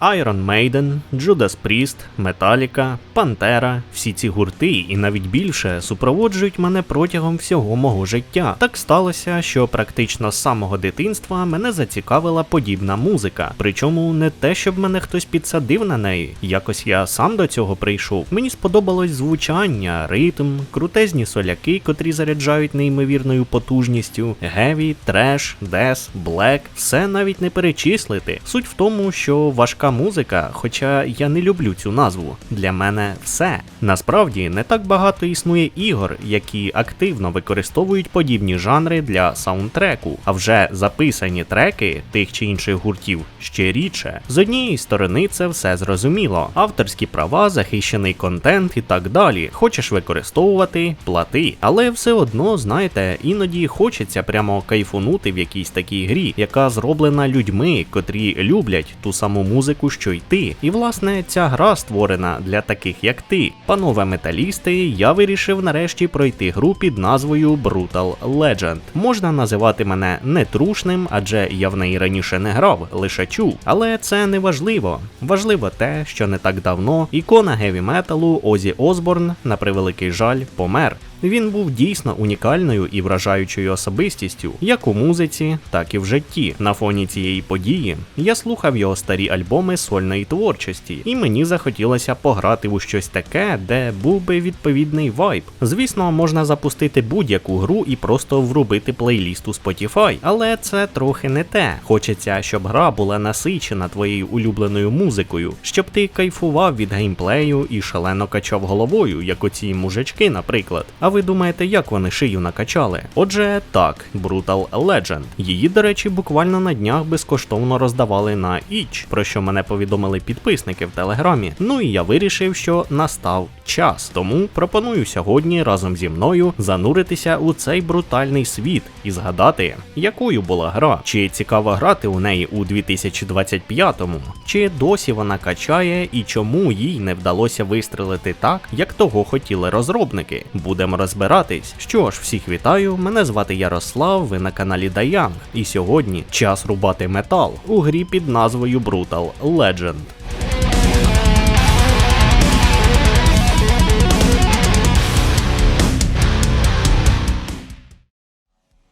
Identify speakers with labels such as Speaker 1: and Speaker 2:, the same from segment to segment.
Speaker 1: Iron Maiden, Judas Priest, Metallica, Pantera. Всі ці гурти і навіть більше супроводжують мене протягом всього мого життя. Так сталося, що практично з самого дитинства мене зацікавила подібна музика. Причому не те, щоб мене хтось підсадив на неї. Якось я сам до цього прийшов. Мені сподобалось звучання, ритм, крутезні соляки, котрі заряджають неймовірною потужністю, геві, треш, дес, блек, все навіть не перечислити. Суть в тому, що важка музика, хоча я не люблю цю назву, для мене все. Насправді не так багато існує ігор, які активно використовують подібні жанри для саундтреку, а вже записані треки тих чи інших гуртів ще рідше. З однієї сторони це все зрозуміло: авторські права, захищений контент і так далі. Хочеш використовувати, плати. Але все одно, знаєте, іноді хочеться прямо кайфунути в якійсь такій грі, яка зроблена людьми, котрі люблять ту саму музику, що й ти. І власне ця гра створена для таких як ти. Панове металісти, я вирішив нарешті пройти гру під назвою Brutal Legend. Можна називати мене нетрушним, адже я в неї раніше не грав, лише чув. Але це не важливо. Важливо те, що не так давно ікона геві металу Озі Осборн, на превеликий жаль, помер. Він був дійсно унікальною і вражаючою особистістю, як у музиці, так і в житті. На фоні цієї події я слухав його старі альбоми сольної творчості, і мені захотілося пограти у щось таке, де був би відповідний вайб. Звісно, можна запустити будь-яку гру і просто врубити плейліст у Spotify, але це трохи не те. Хочеться, щоб гра була насичена твоєю улюбленою музикою, щоб ти кайфував від геймплею і шалено качав головою, як оці мужички, наприклад. А ви думаєте, як вони шию накачали? Отже, так, Brutal Legend. Її, до речі, буквально на днях безкоштовно роздавали на Itch, про що мене повідомили підписники в телеграмі. Ну і я вирішив, що настав час. Тому пропоную сьогодні разом зі мною зануритися у цей брутальний світ і згадати, якою була гра, чи цікаво грати у неї у 2025-му, чи досі вона качає і чому їй не вдалося вистрелити так, як того хотіли розробники. Будемо розбиратись. Що ж, всіх вітаю, мене звати Ярослав, ви на каналі Даян. І сьогодні час рубати метал у грі під назвою Brutal Legend.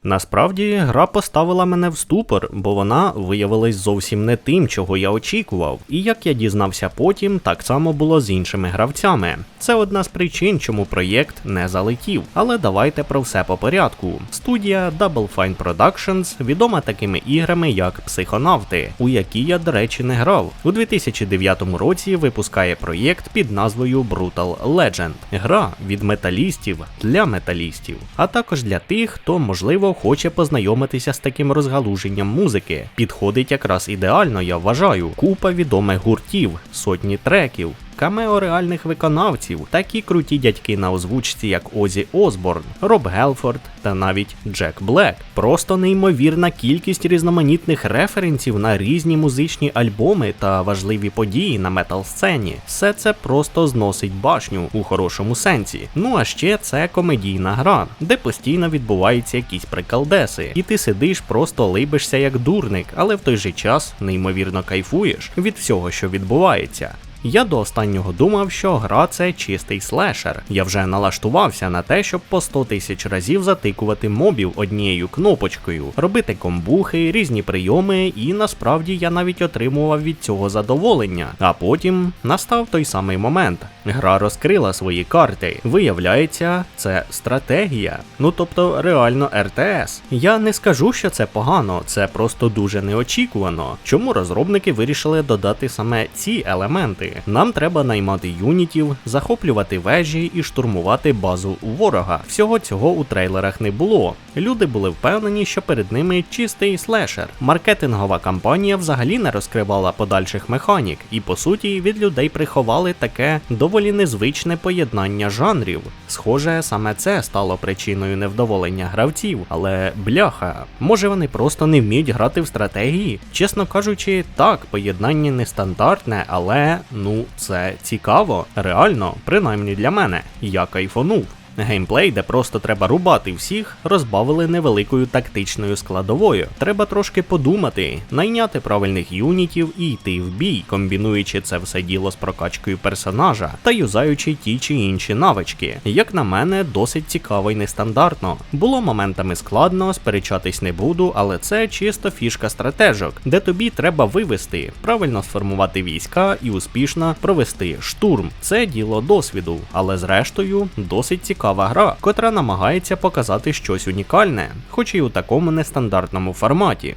Speaker 1: Насправді гра поставила мене в ступор, бо вона виявилась зовсім не тим, чого я очікував. І як я дізнався потім, так само було з іншими гравцями. Це одна з причин, чому проєкт не залетів. Але давайте про все по порядку. Студія Double Fine Productions відома такими іграми, як Психонавти, у які я, до речі, не грав. У 2009 році випускає проєкт під назвою Brutal Legend. Гра від металістів для металістів, а також для тих, хто можливо хоче познайомитися з таким розгалуженням музики. Підходить якраз ідеально, я вважаю. Купа відомих гуртів, сотні треків. Камео реальних виконавців, такі круті дядьки на озвучці, як Озі Осборн, Роб Гелфорд та навіть Джек Блек. Просто неймовірна кількість різноманітних референсів на різні музичні альбоми та важливі події на метал сцені. Все це просто зносить башню у хорошому сенсі. Ну а ще це комедійна гра, де постійно відбуваються якісь приколдеси, і ти сидиш, просто либишся як дурник, але в той же час неймовірно кайфуєш від всього, що відбувається. Я до останнього думав, що гра це чистий слешер. Я вже налаштувався на те, щоб по 100 тисяч разів затикувати мобів однією кнопочкою, робити комбухи, різні прийоми, і насправді я навіть отримував від цього задоволення. А потім настав той самий момент. Гра розкрила свої карти. Виявляється, це стратегія. Ну тобто реально РТС. Я не скажу, що це погано, це просто дуже неочікувано. Чому розробники вирішили додати саме ці елементи? Нам треба наймати юнітів, захоплювати вежі і штурмувати базу ворога. Всього цього у трейлерах не було. Люди були впевнені, що перед ними чистий слешер. Маркетингова кампанія взагалі не розкривала подальших механік, і по суті від людей приховали таке доволі незвичне поєднання жанрів. Схоже, саме це стало причиною невдоволення гравців, але бляха, може вони просто не вміють грати в стратегії? Чесно кажучи, так, поєднання нестандартне, але ну це цікаво, реально, принаймні для мене. Я кайфонув. Геймплей, де просто треба рубати всіх, розбавили невеликою тактичною складовою. Треба трошки подумати, найняти правильних юнітів і йти в бій, комбінуючи це все діло з прокачкою персонажа та юзаючи ті чи інші навички. Як на мене, досить цікаво і нестандартно. Було моментами складно, сперечатись не буду, але це чисто фішка стратежок, де тобі треба вивести, правильно сформувати війська і успішно провести штурм. Це діло досвіду, але зрештою досить цікава гра, котра намагається показати щось унікальне, хоч і у такому нестандартному форматі.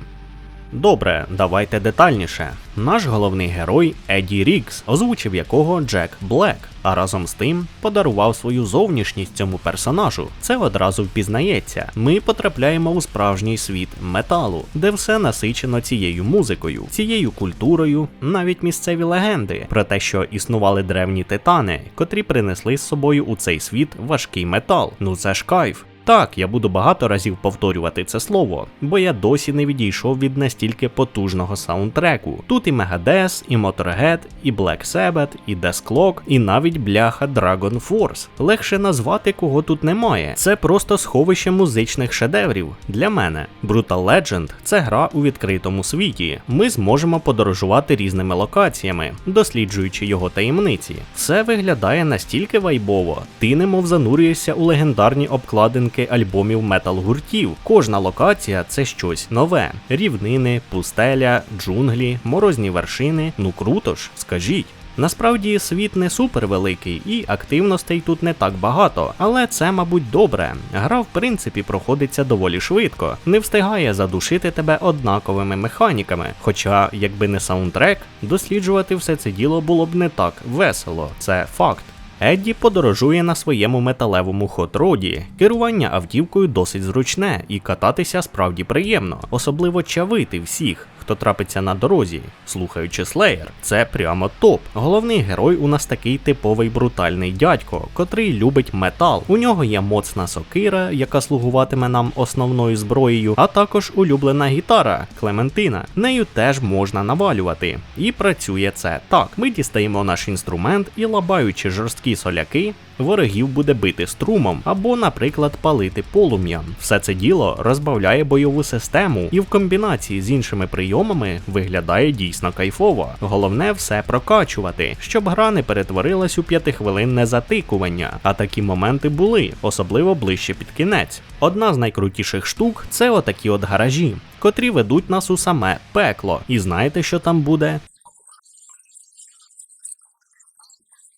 Speaker 1: Добре, давайте детальніше. Наш головний герой Еді Рікс, озвучив якого Джек Блек, а разом з тим подарував свою зовнішність цьому персонажу. Це одразу впізнається. Ми потрапляємо у справжній світ металу, де все насичено цією музикою, цією культурою, навіть місцеві легенди про те, що існували древні титани, котрі принесли з собою у цей світ важкий метал. Ну це ж кайф. Так, я буду багато разів повторювати це слово, бо я досі не відійшов від настільки потужного саундтреку. Тут і Megadeth, і Motorhead, і Black Sabbath, і Death Clock, і навіть бляха Dragon Force. Легше назвати кого тут немає. Це просто сховище музичних шедеврів. Для мене Brutal Legend це гра у відкритому світі. Ми зможемо подорожувати різними локаціями, досліджуючи його таємниці. Все виглядає настільки вайбово, ти немов занурюєшся у легендарні обкладинки альбомів метал-гуртів. Кожна локація це щось нове: рівнини, пустеля, джунглі, морозні вершини. Ну круто ж, скажіть. Насправді світ не супер великий і активностей тут не так багато, але це, мабуть, добре. Гра в принципі проходиться доволі швидко, не встигає задушити тебе однаковими механіками. Хоча, якби не саундтрек, досліджувати все це діло було б не так весело, це факт. Едді подорожує на своєму металевому хот-роді. Керування автівкою досить зручне і кататися справді приємно, особливо чавити всіх, хто трапиться на дорозі, слухаючи Слеєр, це прямо топ. Головний герой у нас такий типовий брутальний дядько, котрий любить метал. У нього є моцна сокира, яка слугуватиме нам основною зброєю, а також улюблена гітара Клементина. Нею теж можна навалювати. І працює це так. Ми дістаємо наш інструмент і лабаючи жорсткі соляки, ворогів буде бити струмом або, наприклад, палити полум'ям. Все це діло розбавляє бойову систему і в комбінації з іншими прийомами виглядає дійсно кайфово. Головне все прокачувати, щоб гра не перетворилась у п'ятихвилинне затикування. А такі моменти були, особливо ближче під кінець. Одна з найкрутіших штук це отакі от гаражі, котрі ведуть нас у саме пекло. І знаєте, що там буде?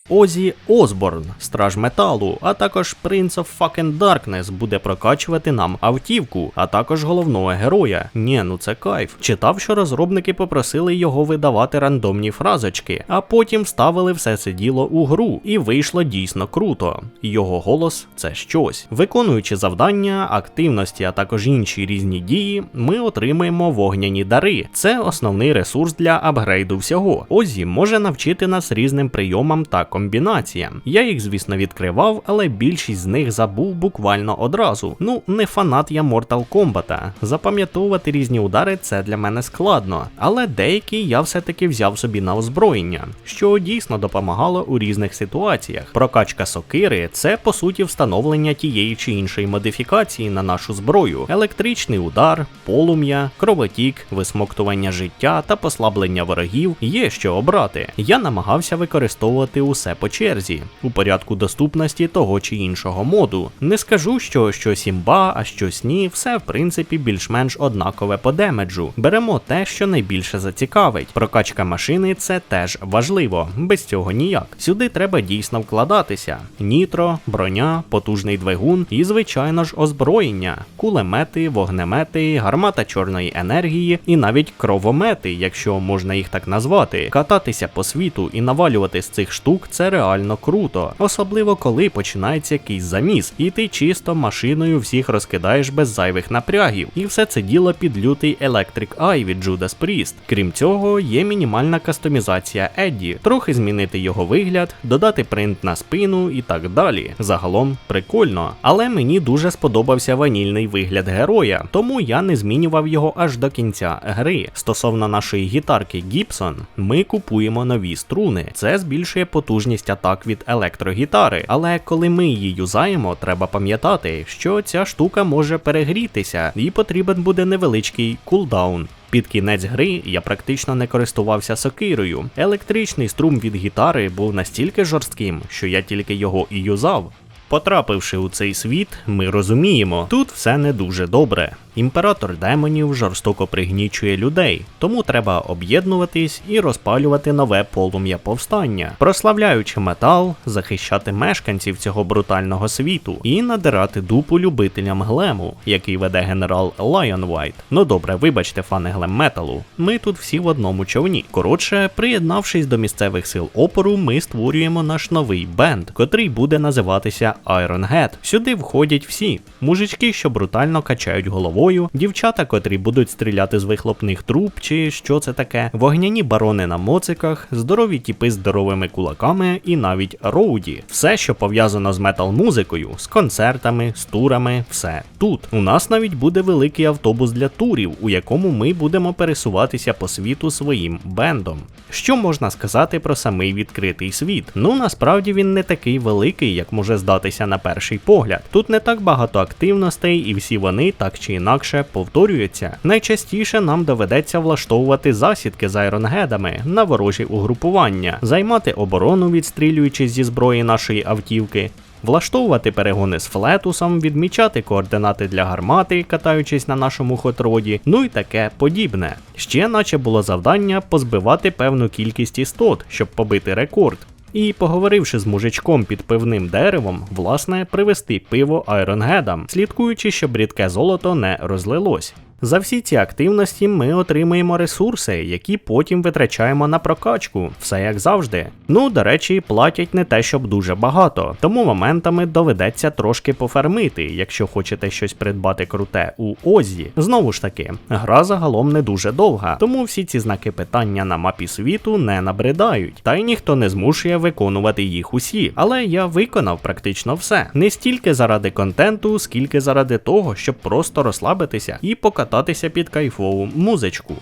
Speaker 1: Озі Осборн, страж металу, а також Prince of Fucking Darkness буде прокачувати нам автівку, а також головного героя. Ні, ну це кайф. Читав, що розробники попросили його видавати рандомні фразочки, а потім вставили все це діло у гру, і вийшло дійсно круто. Його голос це щось. Виконуючи завдання, активності, а також інші різні дії, ми отримаємо вогняні дари. Це основний ресурс для апгрейду всього. Озі може навчити нас різним прийомам та комбінаціям. Я їх, звісно, відкривав, але більшість з них забув буквально одразу. Ну, не фанат я Mortal Kombat. Запам'ятовувати різні удари це для мене складно, але деякі я все-таки взяв собі на озброєння, що дійсно допомагало у різних ситуаціях. Прокачка сокири це по суті встановлення тієї чи іншої модифікації на нашу зброю: електричний удар, полум'я, кровотік, висмоктування життя та послаблення ворогів є що обрати. Я намагався використовувати усе по черзі, у порядку доступності того чи іншого моду. Не скажу, що щось імба, а щось ні, все в принципі більш-менш однакове по демеджу. Беремо те, що найбільше зацікавить. Прокачка машини це теж важливо, без цього ніяк. Сюди треба дійсно вкладатися: нітро, броня, потужний двигун і, звичайно ж, озброєння, кулемети, вогнемети, гармата чорної енергії і навіть кровомети, якщо можна їх так назвати. Кататися по світу і навалювати з цих штук це реально круто, особливо коли починається якийсь заміс, і ти чисто машиною всіх розкидаєш без зайвих напрягів. І все це діло під лютий Electric Eye від Judas Priest. Крім цього, є мінімальна кастомізація Едді, трохи змінити його вигляд, додати принт на спину і так далі. Загалом прикольно. Але мені дуже сподобався ванільний вигляд героя, тому я не змінював його аж до кінця гри. Стосовно нашої гітарки Gibson, ми купуємо нові струни. Це збільшує потужність потужність атак від електрогітари. Але коли ми її юзаємо, треба пам'ятати, що ця штука може перегрітися, і потрібен буде невеличкий кулдаун. Під кінець гри я практично не користувався сокирою. Електричний струм від гітари був настільки жорстким, що я тільки його і юзав. Потрапивши у цей світ, ми розуміємо, тут все не дуже добре. Імператор демонів жорстоко пригнічує людей, тому треба об'єднуватись і розпалювати нове полум'я повстання, прославляючи метал, захищати мешканців цього брутального світу і надирати дупу любителям глему, який веде генерал Лайон Вайт. Ну добре, вибачте, фани глем металу. Ми тут всі в одному човні. Коротше, приєднавшись до місцевих сил опору, ми створюємо наш новий бенд, котрий буде називатися Iron Head. Сюди входять всі мужички, що брутально качають головою, дівчата, котрі будуть стріляти з вихлопних труб, чи що це таке, вогняні барони на моциках, здорові тіпи з здоровими кулаками і навіть роуді. Все, що пов'язано з метал-музикою, з концертами, з турами, все тут. У нас навіть буде великий автобус для турів, у якому ми будемо пересуватися по світу своїм бендом. Що можна сказати про самий відкритий світ? Ну насправді він не такий великий, як може здатися на перший погляд. Тут не так багато активностей, і всі вони так чи інакше повторюються. Найчастіше нам доведеться влаштовувати засідки з айронгедами на ворожі угрупування, займати оборону, відстрілюючись зі зброї нашої автівки. Влаштовувати перегони з флетусом, відмічати координати для гармати, катаючись на нашому хотроді, ну і таке подібне. Ще наче було завдання позбивати певну кількість істот, щоб побити рекорд. І поговоривши з мужичком під пивним деревом, власне, привезти пиво айронгедам, слідкуючи, щоб рідке золото не розлилось. За всі ці активності ми отримуємо ресурси, які потім витрачаємо на прокачку, все як завжди. Ну, до речі, платять не те, щоб дуже багато, тому моментами доведеться трошки пофармити, якщо хочете щось придбати круте у Озі. Знову ж таки, гра загалом не дуже довга, тому всі ці знаки питання на мапі світу не набридають, та й ніхто не змушує виконувати їх усі. Але я виконав практично все. Не стільки заради контенту, скільки заради того, щоб просто розслабитися і покататися під кайфову музичку.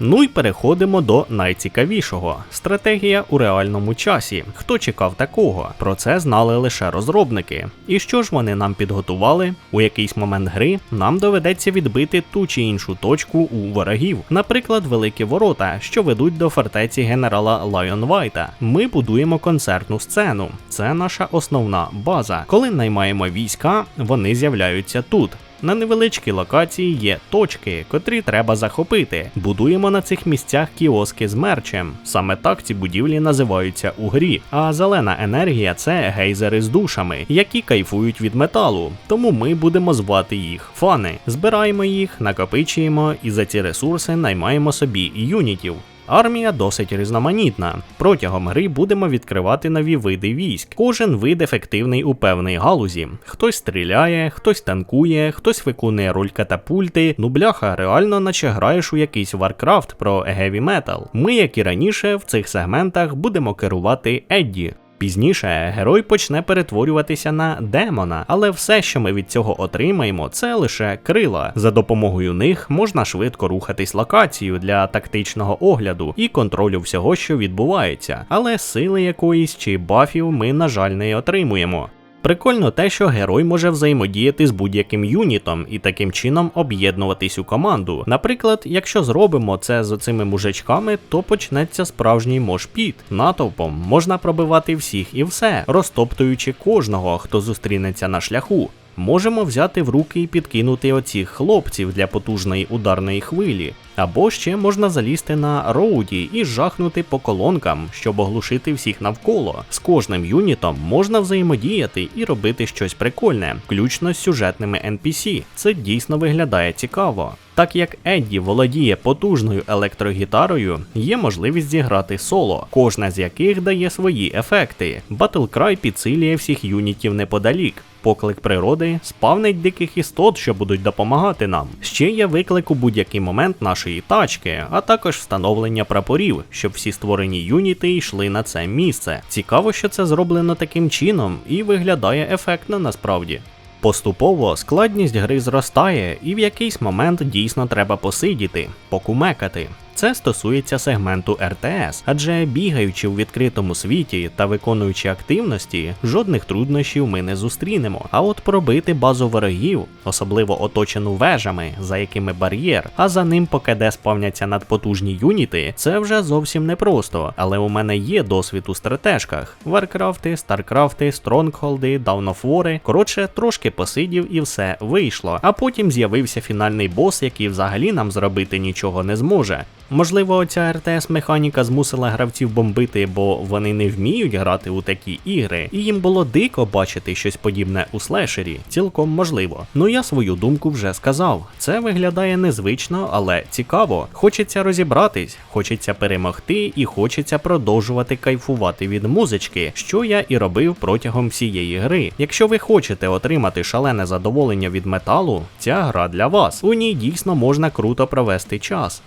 Speaker 1: Ну і переходимо до найцікавішого стратегія у реальному часі. Хто чекав такого? Про це знали лише розробники. І що ж вони нам підготували? У якийсь момент гри нам доведеться відбити ту чи іншу точку у ворогів, наприклад, великі ворота, що ведуть до фортеці генерала Лайон Вайта. Ми будуємо концертну сцену. Це наша основна база. Коли наймаємо війська, вони з'являються тут. На невеличкій локації є точки, котрі треба захопити. Будуємо на цих місцях кіоски з мерчем. Саме так ці будівлі називаються у грі. А зелена енергія це гейзери з душами, які кайфують від металу. Тому ми будемо звати їх фани. Збираємо їх, накопичуємо і за ці ресурси наймаємо собі юнітів. Армія досить різноманітна. Протягом гри будемо відкривати нові види військ. Кожен вид ефективний у певній галузі. Хтось стріляє, хтось танкує, хтось виконує роль катапульти. Ну бляха, реально наче граєш у якийсь Warcraft про heavy metal. Ми, як і раніше, в цих сегментах будемо керувати Едді. Пізніше герой почне перетворюватися на демона, але все, що ми від цього отримаємо, це лише крила. За допомогою них можна швидко рухатись локацію для тактичного огляду і контролю всього, що відбувається, але сили якоїсь чи бафів ми, на жаль, не отримуємо. Прикольно те, що герой може взаємодіяти з будь-яким юнітом і таким чином об'єднуватись у команду. Наприклад, якщо зробимо це з оцими мужичками, то почнеться справжній мошпіт. Натовпом можна пробивати всіх і все, розтоптуючи кожного, хто зустрінеться на шляху. Можемо взяти в руки і підкинути оцих хлопців для потужної ударної хвилі. Або ще можна залізти на роуді і жахнути по колонкам, щоб оглушити всіх навколо. З кожним юнітом можна взаємодіяти і робити щось прикольне, включно з сюжетними NPC. Це дійсно виглядає цікаво. Так як Едді володіє потужною електрогітарою, є можливість зіграти соло, кожна з яких дає свої ефекти. Батлкрай підсилює всіх юнітів неподалік. Поклик природи спавнить диких істот, що будуть допомагати нам. Ще є виклик у будь-який момент нашої тачки, а також встановлення прапорів, щоб всі створені юніти йшли на це місце. Цікаво, що це зроблено таким чином і виглядає ефектно насправді. Поступово складність гри зростає, і в якийсь момент дійсно треба посидіти, покумекати. Це стосується сегменту РТС, адже бігаючи у відкритому світі та виконуючи активності, жодних труднощів ми не зустрінемо. А от пробити базу ворогів, особливо оточену вежами, за якими бар'єр, а за ним по КД спавняться надпотужні юніти, це вже зовсім непросто. Але у мене є досвід у стратежках: Варкрафти, Старкрафти, Стронгхолди, Даунофори. Коротше, трошки посидів і все вийшло. А потім з'явився фінальний бос, який взагалі нам зробити нічого не зможе. Можливо, ця РТС механіка змусила гравців бомбити, бо вони не вміють грати у такі ігри, і їм було дико бачити щось подібне у слешері, цілком можливо. Ну я свою думку вже сказав. Це виглядає незвично, але цікаво. Хочеться розібратись, хочеться перемогти і хочеться продовжувати кайфувати від музички, що я і робив протягом всієї гри. Якщо ви хочете отримати шалене задоволення від металу, ця гра для вас. У ній дійсно можна круто провести час,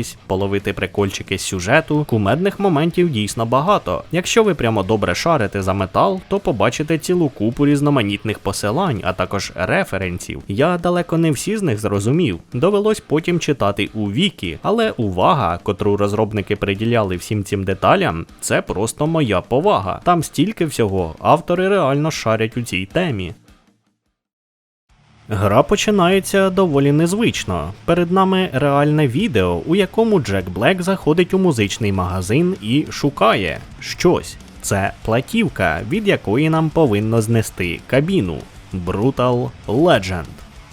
Speaker 1: пофанитись, половити прикольчики з сюжету. Кумедних моментів дійсно багато. Якщо ви прямо добре шарите за метал, то побачите цілу купу різноманітних посилань, а також референсів. Я далеко не всі з них зрозумів. Довелось потім читати у вікі, але увага, котру розробники приділяли всім цим деталям, це просто моя повага. Там стільки всього, автори реально шарять у цій темі. Гра починається доволі незвично. Перед нами реальне відео, у якому Джек Блек заходить у музичний магазин і шукає щось. Це платівка, від якої нам повинно знести кабіну. Brutal Legend.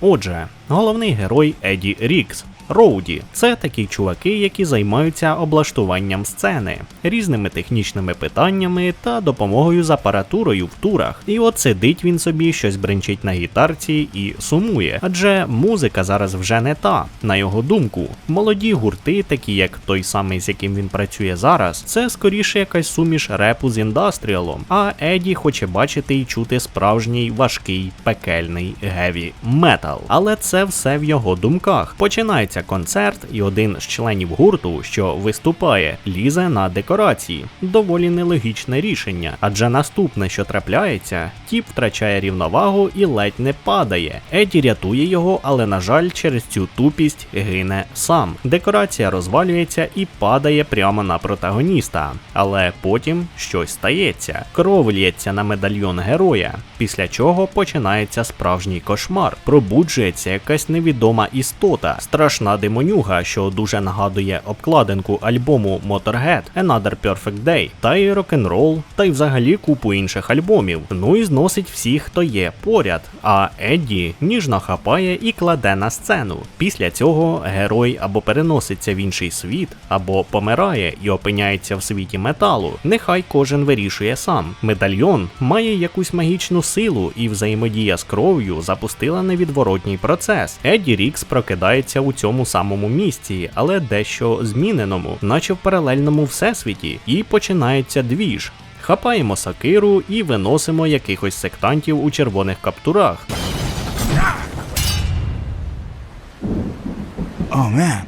Speaker 1: Отже, головний герой Еді Рікс. Роуді це такі чуваки, які займаються облаштуванням сцени, різними технічними питаннями та допомогою з апаратурою в турах. І от сидить він собі, щось бренчить на гітарці і сумує. Адже музика зараз вже не та, на його думку. Молоді гурти, такі як той самий, з яким він працює зараз, це скоріше якась суміш репу з індастріалом. А Еді хоче бачити і чути справжній важкий пекельний геві метал. Але це все в його думках. Починається концерт, і один з членів гурту, що виступає, лізе на декорації. Доволі нелогічне рішення, адже наступне, що трапляється, тіп втрачає рівновагу і ледь не падає. Еді рятує його, але на жаль, через цю тупість гине сам. Декорація розвалюється і падає прямо на протагоніста. Але потім щось стається. Кров лється на медальйон героя, після чого починається справжній кошмар. Пробуджується якась невідома істота, страшна демонюга, що дуже нагадує обкладинку альбому Motorhead Another Perfect Day, та й рок-н-рол, та й взагалі купу інших альбомів. Ну і зносить всіх, хто є поряд. А Едді ніжно хапає і кладе на сцену. Після цього герой або переноситься в інший світ, або помирає і опиняється в світі металу. Нехай кожен вирішує сам. Медальйон має якусь магічну силу, і взаємодія з кров'ю запустила невідворотній процес. Едді Рікс прокидається у цьому самому місці, але дещо зміненому, наче в паралельному всесвіті, і починається двіж. Хапаємо сакиру і виносимо якихось сектантів у червоних каптурах.
Speaker 2: Oh man,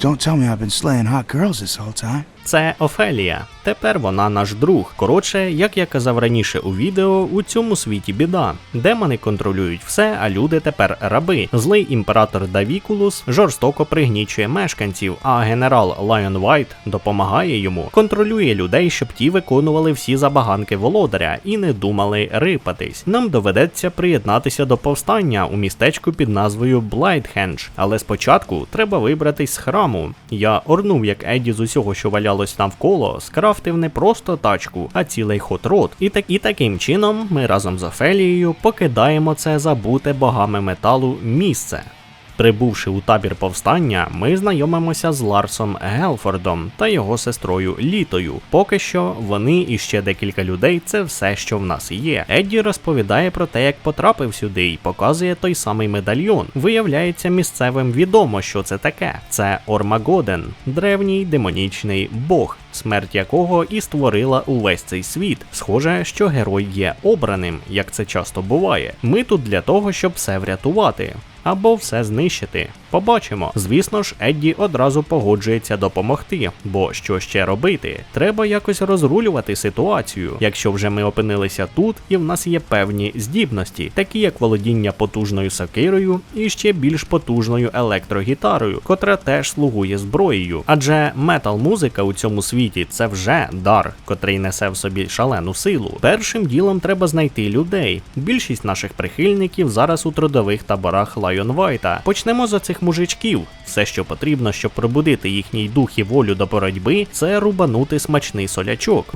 Speaker 2: don't tell me I've been slaying hot girls this whole time.
Speaker 1: Це Офелія. Тепер вона наш друг. Коротше, як я казав раніше у відео, у цьому світі біда. Демони контролюють все, а люди тепер раби. Злий імператор Давікулус жорстоко пригнічує мешканців, а генерал Лайон Вайт допомагає йому, контролює людей, щоб ті виконували всі забаганки володаря і не думали рипатись. Нам доведеться приєднатися до повстання у містечку під назвою Блайтхендж, але спочатку треба вибратись з храму. Я орнув як Еді з усього, що валялось навколо, скрафтив не просто тачку, а цілий хот-рот. І, так, і таким чином ми разом з Офелією покидаємо це забуте богами металу місце. Прибувши у табір повстання, ми знайомимося з Ларсом Гелфордом та його сестрою Літою. Поки що вони і ще декілька людей це все, що в нас є. Едді розповідає про те, як потрапив сюди, і показує той самий медальйон. Виявляється, місцевим відомо, що це таке. Це Ормагоден, древній демонічний бог. Смерть якого і створила увесь цей світ. Схоже, що герой є обраним, як це часто буває. Ми тут для того, щоб все врятувати. Або все знищити. Побачимо. Звісно ж, Едді одразу погоджується допомогти, бо що ще робити? Треба якось розрулювати ситуацію. Якщо вже ми опинилися тут, і в нас є певні здібності, такі як володіння потужною сокирою і ще більш потужною електрогітарою, котра теж слугує зброєю. Адже метал-музика у цьому світі це вже дар, котрий несе в собі шалену силу. Першим ділом треба знайти людей. Більшість наших прихильників зараз у трудових таборах Лайон Вайта. Почнемо за цих мужичків. Все, що потрібно, щоб пробудити їхній дух і волю до боротьби, це рубанути смачний солячок.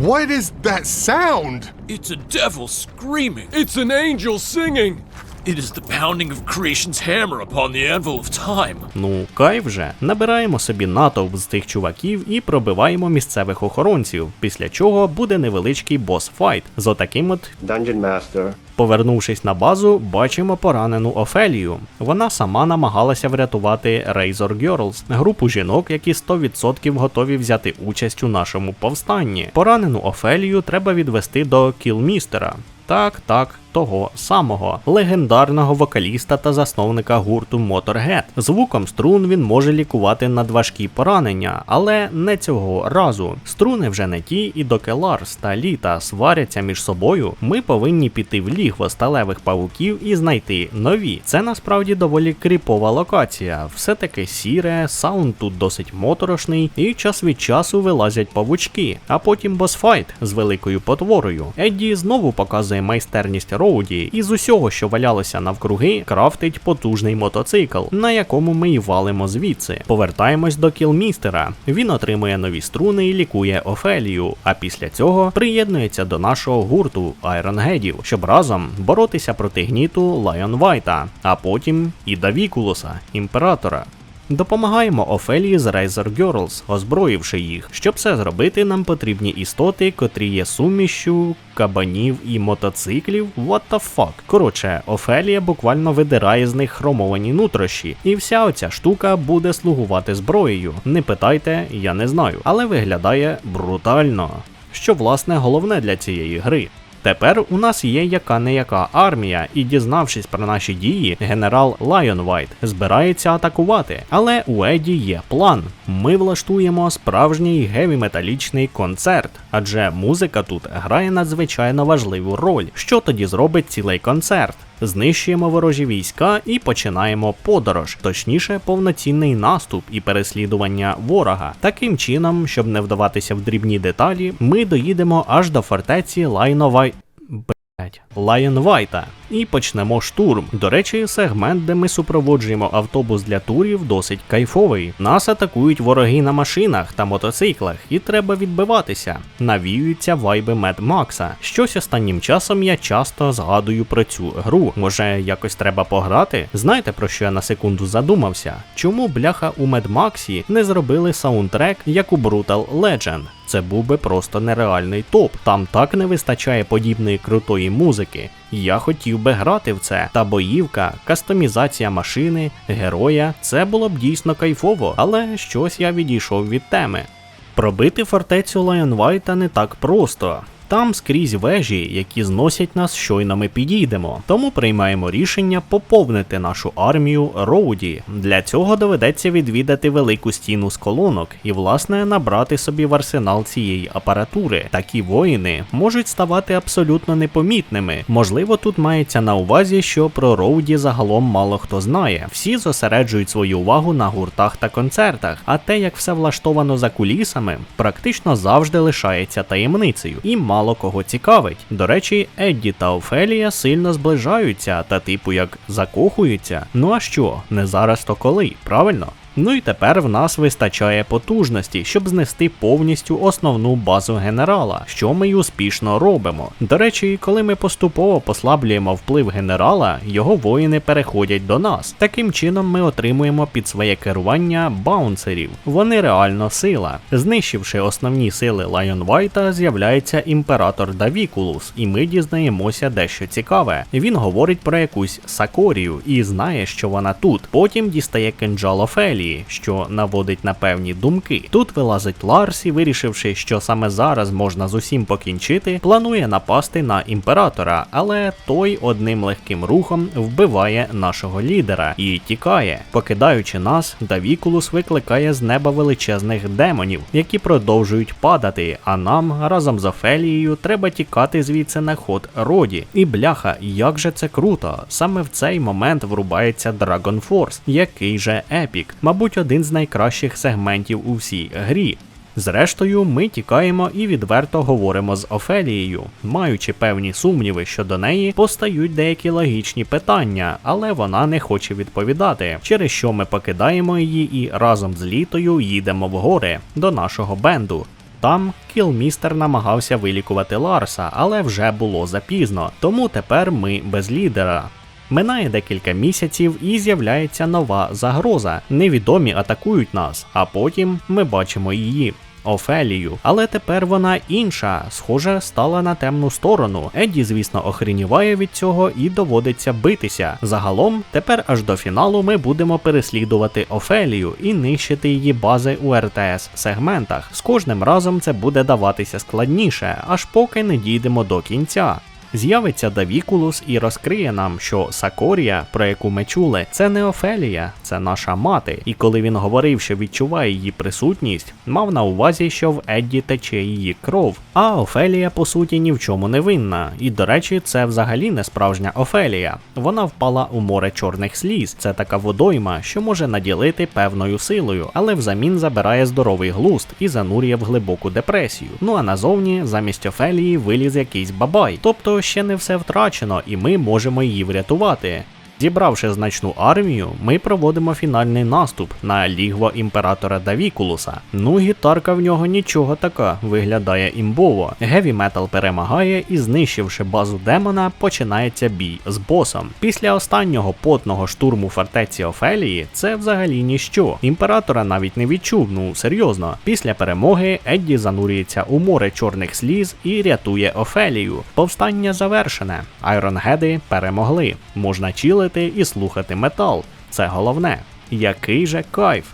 Speaker 3: What is that sound?
Speaker 4: It's a devil screaming. It's an angel singing. It is the pounding of creation's hammer upon the anvil of time.
Speaker 1: Ну, кайф вже. Набираємо собі натовп з тих чуваків і пробиваємо місцевих охоронців, після чого буде невеличкий бос-файт з отаким от
Speaker 5: Dungeon Master.
Speaker 1: Повернувшись на базу, бачимо поранену Офелію. Вона сама намагалася врятувати Razor Girls, групу жінок, які 100% готові взяти участь у нашому повстанні. Поранену Офелію треба відвести до кілмістера. Так, так, того самого легендарного вокаліста та засновника гурту Motorhead. Звуком струн він може лікувати надважкі поранення, але не цього разу. Струни вже не ті, і доки Ларс та Літа сваряться між собою, ми повинні піти в лігво сталевих павуків і знайти нові. Це насправді доволі кріпова локація. Все таки сіре, саунд тут досить моторошний, і час від часу вилазять павучки, а потім босфайт з великою потворою. Едді знову показує майстерність Роуді, і з усього, що валялося навкруги, крафтить потужний мотоцикл, на якому ми й валимо звідси. Повертаємось до кілмістера. Він отримує нові струни і лікує Офелію. А після цього приєднується до нашого гурту Айронгедів, щоб разом боротися проти гніту Лайон Вайта, а потім і Давікулуса, імператора. Допомагаємо Офелії з Razor Girls, озброївши їх. Щоб це зробити, нам потрібні істоти, котрі є сумішю кабанів і мотоциклів. What the fuck? Коротше, Офелія буквально видирає з них хромовані нутрощі, і вся оця штука буде слугувати зброєю. Не питайте, я не знаю, але виглядає брутально. Що власне головне для цієї гри. Тепер у нас є яка не яка армія, і дізнавшись про наші дії, генерал Лайонвайт збирається атакувати. Але у Еді є план. Ми влаштуємо справжній геві-металічний концерт, адже музика тут грає надзвичайно важливу роль. Що тоді зробить цілий концерт? Знищуємо ворожі війська і починаємо подорож, точніше, повноцінний наступ і переслідування ворога. Таким чином, щоб не вдаватися в дрібні деталі, ми доїдемо аж до фортеці Лайновай. Блять, Лайонвайта і почнемо штурм. До речі, сегмент, де ми супроводжуємо автобус для турів, досить кайфовий. Нас атакують вороги на машинах та мотоциклах, і треба відбиватися. Навіюються вайби Мед Макса. Щось останнім часом я часто згадую про цю гру. Може, якось треба пограти? Знаєте про що я на секунду задумався? Чому бляха у Мед Максі не зробили саундтрек, як у Brutal Legend? Це був би просто нереальний топ. Там так не вистачає подібної крутої музики. Я хотів би грати в це. Та боївка, кастомізація машини, героя це було б дійсно кайфово, але щось я відійшов від теми. Пробити фортецю Лайонвайта не так просто. Там скрізь вежі, які зносять нас щойно ми підійдемо. Тому приймаємо рішення поповнити нашу армію Роуді. Для цього доведеться відвідати велику стіну з колонок і, власне, набрати собі в арсенал цієї апаратури. Такі воїни можуть ставати абсолютно непомітними. Можливо, тут мається на увазі, що про Роуді загалом мало хто знає. Всі зосереджують свою увагу на гуртах та концертах, а те, як все влаштовано за кулісами, практично завжди лишається таємницею і мало кого цікавить. До речі, Едді та Офелія сильно зближаються та типу як закохуються. Ну а що, не зараз то коли, правильно? Ну і тепер в нас вистачає потужності, щоб знести повністю основну базу генерала, що ми й успішно робимо. До речі, коли ми поступово послаблюємо вплив генерала, його воїни переходять до нас. Таким чином ми отримуємо під своє керування баунсерів. Вони реально сила. Знищивши основні сили Лайон Вайта, з'являється імператор Давікулус, і ми дізнаємося дещо цікаве. Він говорить про якусь Сакорію і знає, що вона тут. Потім дістає кинджал Офелії, що наводить на певні думки. Тут вилазить Ларсі, вирішивши, що саме зараз можна з усім покінчити, планує напасти на імператора, але той одним легким рухом вбиває нашого лідера і тікає. Покидаючи нас, Давікулус викликає з неба величезних демонів, які продовжують падати. А нам разом з Офелією треба тікати звідси на ход роді. І бляха, як же це круто! Саме в цей момент врубається Dragon Force, який же епік, мабуть, один з найкращих сегментів у всій грі. Зрештою, ми тікаємо і відверто говоримо з Офелією, маючи певні сумніви щодо неї, постають деякі логічні питання, але вона не хоче відповідати, через що ми покидаємо її і разом з літою їдемо в гори до нашого бенду. Там кілмістер намагався вилікувати Ларса, але вже було запізно, тому тепер ми без лідера. Минає декілька місяців і з'являється нова загроза. Невідомі атакують нас, а потім ми бачимо її. Офелію, але тепер вона інша, схоже, стала на темну сторону. Едді, звісно, охреніває від цього і доводиться битися. Загалом, тепер аж до фіналу ми будемо переслідувати Офелію і нищити її бази у РТС сегментах. З кожним разом це буде даватися складніше, аж поки не дійдемо до кінця. З'явиться Давікулус і розкриє нам, що Сакорія, про яку ми чули, це не Офелія, це наша мати. І коли він говорив, що відчуває її присутність, мав на увазі, що в Едді тече її кров. А Офелія, по суті, ні в чому не винна. І до речі, це взагалі не справжня Офелія. Вона впала у море чорних сліз. Це така водойма, що може наділити певною силою, але взамін забирає здоровий глузд і занурює в глибоку депресію. Ну а назовні замість Офелії виліз якийсь бабай. Тобто ще не все втрачено, і ми можемо її врятувати. Зібравши значну армію, ми проводимо фінальний наступ на лігво імператора Давікулуса. Ну, гітарка в нього нічого така, виглядає імбово. Геві метал перемагає і, знищивши базу демона, починається бій з босом. Після останнього потного штурму фортеці Офелії це взагалі ніщо. Імператора навіть не відчув, ну серйозно. Після перемоги Едді занурюється у море чорних сліз і рятує Офелію. Повстання завершене. Айронгеди перемогли. Можна чилити і слухати метал. Це головне. Який же кайф!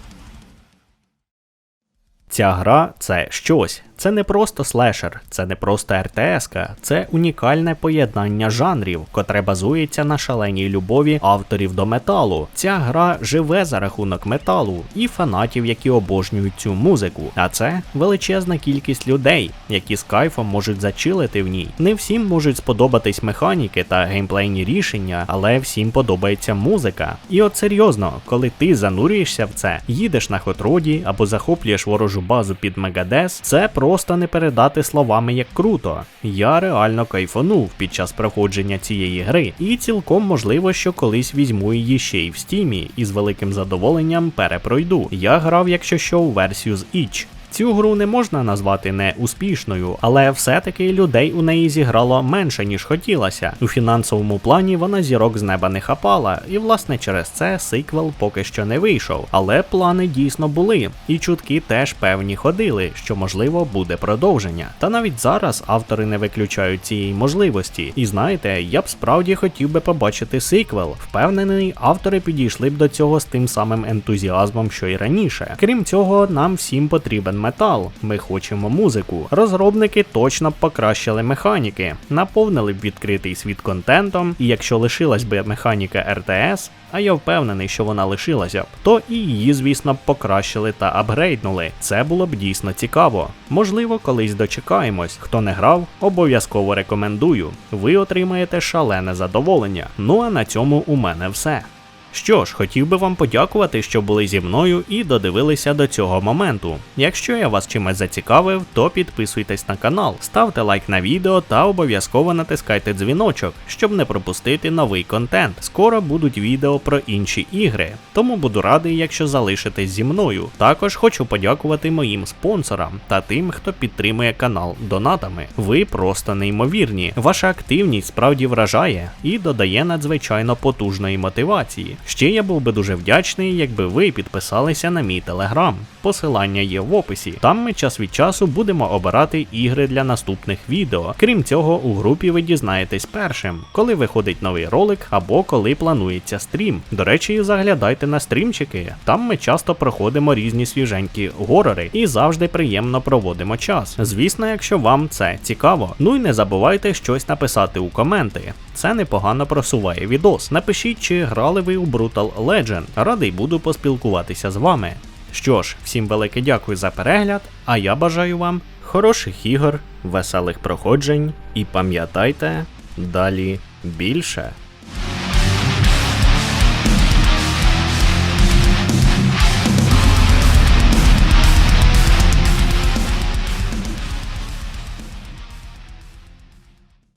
Speaker 1: Ця гра це щось. Це не просто слешер, це не просто РТС-ка, це унікальне поєднання жанрів, котре базується на шаленій любові авторів до металу. Ця гра живе за рахунок металу і фанатів, які обожнюють цю музику. А це величезна кількість людей, які з кайфом можуть зачилити в ній. Не всім можуть сподобатись механіки та геймплейні рішення, але всім подобається музика. І от серйозно, коли ти занурюєшся в це, їдеш на хотроді або захоплюєш ворожу базу під Мегадес, це просто не передати словами як круто. Я реально кайфанув під час проходження цієї гри, і цілком можливо, що колись візьму її ще й в стімі, і з великим задоволенням перепройду. Я грав, якщо що, у версію з Itch. Цю гру не можна назвати не успішною, але все-таки людей у неї зіграло менше, ніж хотілося. У фінансовому плані вона зірок з неба не хапала, і власне через це сиквел поки що не вийшов. Але плани дійсно були, і чутки теж певні ходили, що можливо буде продовження. Та навіть зараз автори не виключають цієї можливості. І знаєте, я б справді хотів би побачити сиквел. Впевнений, автори підійшли б до цього з тим самим ентузіазмом, що й раніше. Крім цього, нам всім потрібен метал. Ми хочемо музику. Розробники точно б покращили механіки, наповнили б відкритий світ контентом, і якщо лишилась би механіка РТС, а я впевнений, що вона лишилася б, то і її, звісно, покращили та апгрейднули. Це було б дійсно цікаво. Можливо, колись дочекаємось. Хто не грав, обов'язково рекомендую. Ви отримаєте шалене задоволення. Ну а на цьому у мене все. Що ж, хотів би вам подякувати, що були зі мною і додивилися до цього моменту. Якщо я вас чимось зацікавив, то підписуйтесь на канал, ставте лайк на відео та обов'язково натискайте дзвіночок, щоб не пропустити новий контент. Скоро будуть відео про інші ігри, тому буду радий, якщо залишитесь зі мною. Також хочу подякувати моїм спонсорам та тим, хто підтримує канал донатами. Ви просто неймовірні. Ваша активність справді вражає і додає надзвичайно потужної мотивації. Ще я був би дуже вдячний, якби ви підписалися на мій телеграм. Посилання є в описі. Там ми час від часу будемо обирати ігри для наступних відео. Крім цього, у групі ви дізнаєтесь першим, коли виходить новий ролик або коли планується стрім. До речі, заглядайте на стрімчики. Там ми часто проходимо різні свіженькі горори і завжди приємно проводимо час. Звісно, якщо вам це цікаво. Ну і не забувайте щось написати у коменти. Це непогано просуває відос. Напишіть, чи грали ви у Brutal Legend. Радий буду поспілкуватися з вами. Що ж, всім велике дякую за перегляд, а я бажаю вам хороших ігор, веселих проходжень і пам'ятайте, далі більше.